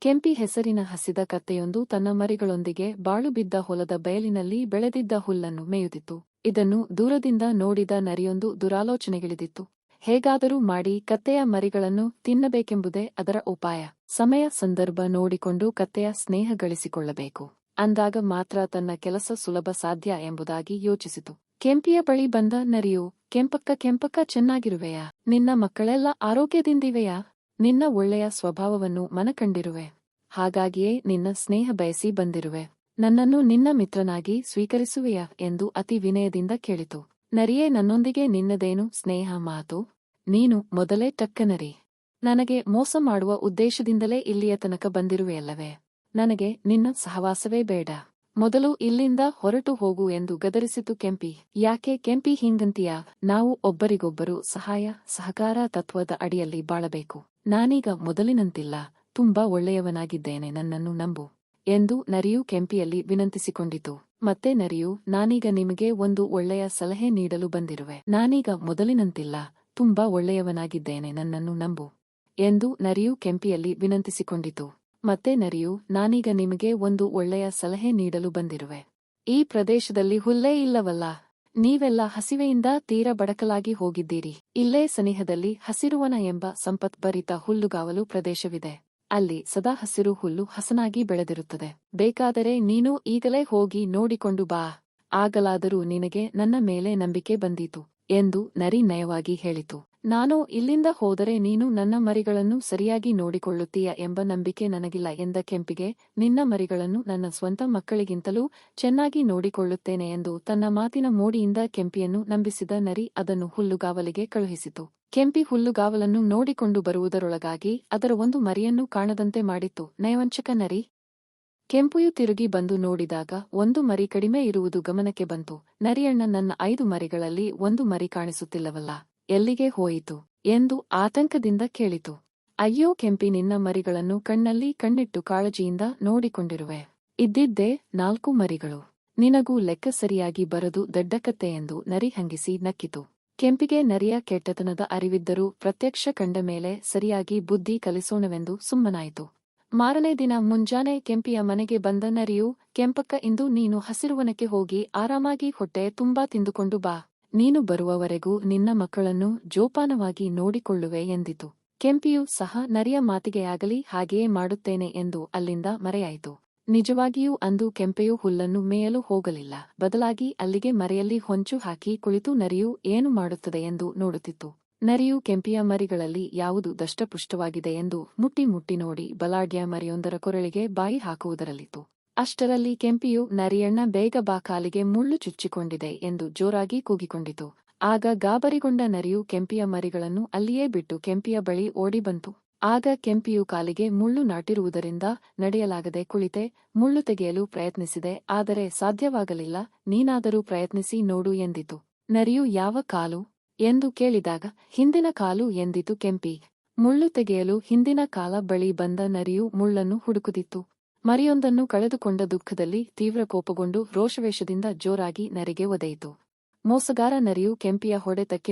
ಕೆಂಪಿ ಹೆಸರಿನ ಹಸಿದ ಕತ್ತೆಯೊಂದು ತನ್ನ ಮರಿಗಳೊಂದಿಗೆ ಬಾಳು ಬಿದ್ದ ಹೊಲದ ಬಯಲಿನಲ್ಲಿ ಬೆಳೆದಿದ್ದ ಹುಲ್ಲನ್ನು ಮೇಯುತ್ತಿತ್ತು. ಇದನ್ನು ದೂರದಿಂದ ನೋಡಿದ ನರಿಯೊಂದು ದುರಾಲೋಚನೆಗಿಳಿದಿತ್ತು. ಹೇಗಾದರೂ ಮಾಡಿ ಕತ್ತೆಯ ಮರಿಗಳನ್ನು ತಿನ್ನಬೇಕೆಂಬುದೇ ಅದರ ಉಪಾಯ. ಸಮಯ ಸಂದರ್ಭ ನೋಡಿಕೊಂಡು ಕತ್ತೆಯ ಸ್ನೇಹ ಗಳಿಸಿಕೊಳ್ಳಬೇಕು. ಅಂದಾಗ ಮಾತ್ರ ತನ್ನ ಕೆಲಸ ಸುಲಭ ಸಾಧ್ಯ ಎಂಬುದಾಗಿ ಯೋಚಿಸಿತು. ಕೆಂಪಿಯ ಬಳಿ ಬಂದ ನರಿಯು, ಕೆಂಪಕ್ಕ ಕೆಂಪಕ್ಕ, ಚೆನ್ನಾಗಿರುವೆಯಾ? ನಿನ್ನ ಮಕ್ಕಳೆಲ್ಲ ಆರೋಗ್ಯದಿಂದಿವೆಯಾ? ನಿನ್ನ ಒಳ್ಳೆಯ ಸ್ವಭಾವವನ್ನು ಮನಕಂಡಿರುವೆ. ಹಾಗಾಗಿಯೇ ನಿನ್ನ ಸ್ನೇಹ ಬಯಸಿ ಬಂದಿರುವೆ. ನನ್ನನ್ನು ನಿನ್ನ ಮಿತ್ರನಾಗಿ ಸ್ವೀಕರಿಸುವೆಯಾ ಎಂದು ಅತಿ ವಿನಯದಿಂದ ಕೇಳಿತು. ನರಿಯೇ, ನನ್ನೊಂದಿಗೆ ನಿನ್ನದೇನು ಸ್ನೇಹ ಮಾತು? ನೀನು ಮೊದಲೇ ಟಕ್ಕನರಿ. ನನಗೆ ಮೋಸ ಮಾಡುವ ಉದ್ದೇಶದಿಂದಲೇ ಇಲ್ಲಿಯ ತನಕ ಬಂದಿರುವೆಯಲ್ಲವೇ ನನಗೆ ನಿನ್ನ ಸಹವಾಸವೇ ಬೇಡ. ಮೊದಲು ಇಲ್ಲಿಂದ ಹೊರಟು ಹೋಗು ಎಂದು ಗದರಿಸಿತು ಕೆಂಪಿ. ಯಾಕೆ ಕೆಂಪಿ ಹಿಂಗಂತೀಯ? ನಾವು ಒಬ್ಬರಿಗೊಬ್ಬರು ಸಹಾಯ, ಸಹಕಾರ ತತ್ವದ ಅಡಿಯಲ್ಲಿ ಬಾಳಬೇಕು. ನಾನೀಗ ಮೊದಲಿನಂತಿಲ್ಲ, ತುಂಬಾ ಒಳ್ಳೆಯವನಾಗಿದ್ದೇನೆ, ನನ್ನನ್ನು ನಂಬು ಎಂದು ನರಿಯು ಕೆಂಪಿಯಲ್ಲಿ ವಿನಂತಿಸಿಕೊಂಡಿತು. ಮತ್ತೆ ನರಿಯು, ನಾನೀಗ ನಿಮಗೆ ಒಂದು ಒಳ್ಳೆಯ ಸಲಹೆ ನೀಡಲು ಬಂದಿರುವೆ. ನಾನೀಗ ಮೊದಲಿನಂತಿಲ್ಲ, ತುಂಬಾ ಒಳ್ಳೆಯವನಾಗಿದ್ದೇನೆ, ನನ್ನನ್ನು ನಂಬು ಎಂದು ನರಿಯು ಕೆಂಪಿಯಲ್ಲಿ ವಿನಂತಿಸಿಕೊಂಡಿತು. ಮತ್ತೆ ನರಿಯು, ನಾನೀಗ ನಿಮಗೆ ಒಂದು ಒಳ್ಳೆಯ ಸಲಹೆ ನೀಡಲು ಬಂದಿರುವೆ. ಈ ಪ್ರದೇಶದಲ್ಲಿ ಹುಲ್ಲೇ ಇಲ್ಲವಲ್ಲ. ನೀವೆಲ್ಲ ಹಸಿವೆಯಿಂದ ತೀರ ಬಡಕಲಾಗಿ ಹೋಗಿದ್ದೀರಿ. ಇಲ್ಲೇ ಸನಿಹದಲ್ಲಿ ಹಸಿರುವನ ಎಂಬ ಸಂಪತ್ಭರಿತ ಹುಲ್ಲುಗಾವಲು ಪ್ರದೇಶವಿದೆ. ಅಲ್ಲಿ ಸದಾ ಹಸಿರು ಹುಲ್ಲು ಹಸನಾಗಿ ಬೆಳೆದಿರುತ್ತದೆ. ಬೇಕಾದರೆ ನೀನು ಈಗಲೇ ಹೋಗಿ ನೋಡಿಕೊಂಡು ಬಾ. ಆಗಲಾದರೂ ನಿನಗೆ ನನ್ನ ಮೇಲೆ ನಂಬಿಕೆ ಬಂದೀತು ಎಂದು ನರಿ ನಯವಾಗಿ ಹೇಳಿತು. ನಾನು ಇಲ್ಲಿಂದ ಹೋದರೆ ನೀನು ನನ್ನ ಮರಿಗಳನ್ನು ಸರಿಯಾಗಿ ನೋಡಿಕೊಳ್ಳುತ್ತೀಯ ಎಂಬ ನಂಬಿಕೆ ನನಗಿಲ್ಲ ಎಂದ ಕೆಂಪಿಗೆ, ನಿನ್ನ ಮರಿಗಳನ್ನು ನನ್ನ ಸ್ವಂತ ಮಕ್ಕಳಿಗಿಂತಲೂ ಚೆನ್ನಾಗಿ ನೋಡಿಕೊಳ್ಳುತ್ತೇನೆ ಎಂದು ತನ್ನ ಮಾತಿನ ಮೋಡಿಯಿಂದ ಕೆಂಪಿಯನ್ನು ನಂಬಿಸಿದ ನರಿ ಅದನ್ನು ಹುಲ್ಲುಗಾವಲಿಗೆ ಕಳುಹಿಸಿತು. ಕೆಂಪಿ ಹುಲ್ಲುಗಾವಲನ್ನು ನೋಡಿಕೊಂಡು ಬರುವುದರೊಳಗಾಗಿ ಅದರ ಒಂದು ಮರಿಯನ್ನು ಕಾಣದಂತೆ ಮಾಡಿತ್ತು ನಯವಂಚಕ ನರಿ! ಕೆಂಪುಯು ತಿರುಗಿ ಬಂದು ನೋಡಿದಾಗ ಒಂದು ಮರಿ ಕಡಿಮೆ ಇರುವುದು ಗಮನಕ್ಕೆ ಬಂತು. ನರಿಯಣ್ಣ ನನ್ನ ಐದು ಮರಿಗಳಲ್ಲಿ ಒಂದು ಮರಿ ಕಾಣಿಸುತ್ತಿಲ್ಲವಲ್ಲ. ಎಲ್ಲಿಗೆ ಹೋಯಿತು ಎಂದು ಆತಂಕದಿಂದ ಕೇಳಿತು. ಅಯ್ಯೋ ಕೆಂಪಿ ನಿನ್ನ ಮರಿಗಳನ್ನು ಕಣ್ಣಲ್ಲಿ ಕಣ್ಣಿಟ್ಟು ಕಾಳಜಿಯಿಂದ ನೋಡಿಕೊಂಡಿರುವೆ. ಇದ್ದಿದ್ದೇ ನಾಲ್ಕು ಮರಿಗಳು. ನಿನಗೂ ಲೆಕ್ಕ ಸರಿಯಾಗಿ ಬರದು ದಡ್ಡಕತ್ತೆ ಎಂದು ನರಿ ಹಂಗಿಸಿ ನಕ್ಕಿತು. ಕೆಂಪಿಗೆ ನರಿಯ ಕೆಟ್ಟತನದ ಅರಿವಿದ್ದರೂ ಪ್ರತ್ಯಕ್ಷ ಕಂಡ ಮೇಲೆ ಸರಿಯಾಗಿ ಬುದ್ಧಿ ಕಲಿಸೋಣವೆಂದು ಸುಮ್ಮನಾಯಿತು. ಮಾರನೇ ದಿನ ಮುಂಜಾನೆ ಕೆಂಪಿಯ ಮನೆಗೆ ಬಂದ ನರಿಯು, ಕೆಂಪಕ್ಕ ಇಂದು ನೀನು ಹಸಿರುವನಕ್ಕೆ ಹೋಗಿ ಆರಾಮಾಗಿ ಹೊಟ್ಟೆ ತುಂಬಾ ತಿಂದುಕೊಂಡು ಬಾ. ನೀನು ಬರುವವರೆಗೂ ನಿನ್ನ ಮಕ್ಕಳನ್ನು ಜೋಪಾನವಾಗಿ ನೋಡಿಕೊಳ್ಳುವೆ ಎಂದಿತು. ಕೆಂಪಿಯು ಸಹ ನರಿಯ ಮಾತಿಗೆಯಾಗಲಿ ಹಾಗೆಯೇ ಮಾಡುತ್ತೇನೆ ಎಂದು ಅಲ್ಲಿಂದ ಮರೆಯಾಯಿತು. ನಿಜವಾಗಿಯೂ ಅಂದು ಕೆಂಪೆಯು ಹುಲ್ಲನ್ನು ಮೇಯಲು ಹೋಗಲಿಲ್ಲ. ಬದಲಾಗಿ ಅಲ್ಲಿಗೆ ಮರೆಯಲ್ಲಿ ಹೊಂಚು ಹಾಕಿ ಕುಳಿತು ನರಿಯು ಏನು ಮಾಡುತ್ತದೆ ಎಂದು ನೋಡುತ್ತಿತ್ತು. ನರಿಯು ಕೆಂಪಿಯ ಮರಿಗಳಲ್ಲಿ ಯಾವುದು ದಷ್ಟಪುಷ್ಟವಾಗಿದೆ ಎಂದು ಮುಟ್ಟಿ ಮುಟ್ಟಿ ನೋಡಿ ಬಲಾಢ್ಯ ಮರಿಯೊಂದರ ಕೊರಳಿಗೆ ಬಾಯಿ ಹಾಕುವುದರಲ್ಲಿತ್ತು. ಅಷ್ಟರಲ್ಲಿ ಕೆಂಪಿಯು ನರಿಯಣ್ಣ ಬೇಗ ಬಾ ಕಾಲಿಗೆ ಮುಳ್ಳು ಚುಚ್ಚಿಕೊಂಡಿದೆ ಎಂದು ಜೋರಾಗಿ ಕೂಗಿಕೊಂಡಿತು. ಆಗ ಗಾಬರಿಗೊಂಡ ನರಿಯು ಕೆಂಪಿಯ ಮರಿಗಳನ್ನು ಅಲ್ಲಿಯೇ ಬಿಟ್ಟು ಕೆಂಪಿಯ ಬಳಿ ಓಡಿ ಬಂತು. ಆಗ ಕೆಂಪಿಯು ಕಾಲಿಗೆ ಮುಳ್ಳು ನಾಟಿರುವುದರಿಂದ ನಡೆಯಲಾಗದೆ ಕುಳಿತೆ, ಮುಳ್ಳು ತೆಗೆಯಲು ಪ್ರಯತ್ನಿಸಿದೆ, ಆದರೆ ಸಾಧ್ಯವಾಗಲಿಲ್ಲ, ನೀನಾದರೂ ಪ್ರಯತ್ನಿಸಿ ನೋಡು ಎಂದಿತು. ನರಿಯು, ಯಾವ ಕಾಲು? ಎಂದು ಕೇಳಿದಾಗ, ಹಿಂದಿನ ಕಾಲು ಎಂದಿತು ಕೆಂಪಿ. ಮುಳ್ಳು ತೆಗೆಯಲು ಹಿಂದಿನ ಕಾಲ ಬಳಿ ಬಂದ ನರಿಯು ಮುಳ್ಳನ್ನು ಹುಡುಕುದಿತ್ತು ಮರಿಯೊಂದನ್ನು ಕಳೆದುಕೊಂಡ ದುಃಖದಲ್ಲಿ ತೀವ್ರ ಕೋಪಗೊಂಡು ರೋಷವೇಷದಿಂದ ಜೋರಾಗಿ ನರಿಗೆ ಒದೆಯಿತು. ಮೋಸಗಾರ ನರಿಯು ಕೆಂಪಿಯ ಹೊಡೆತಕ್ಕೆ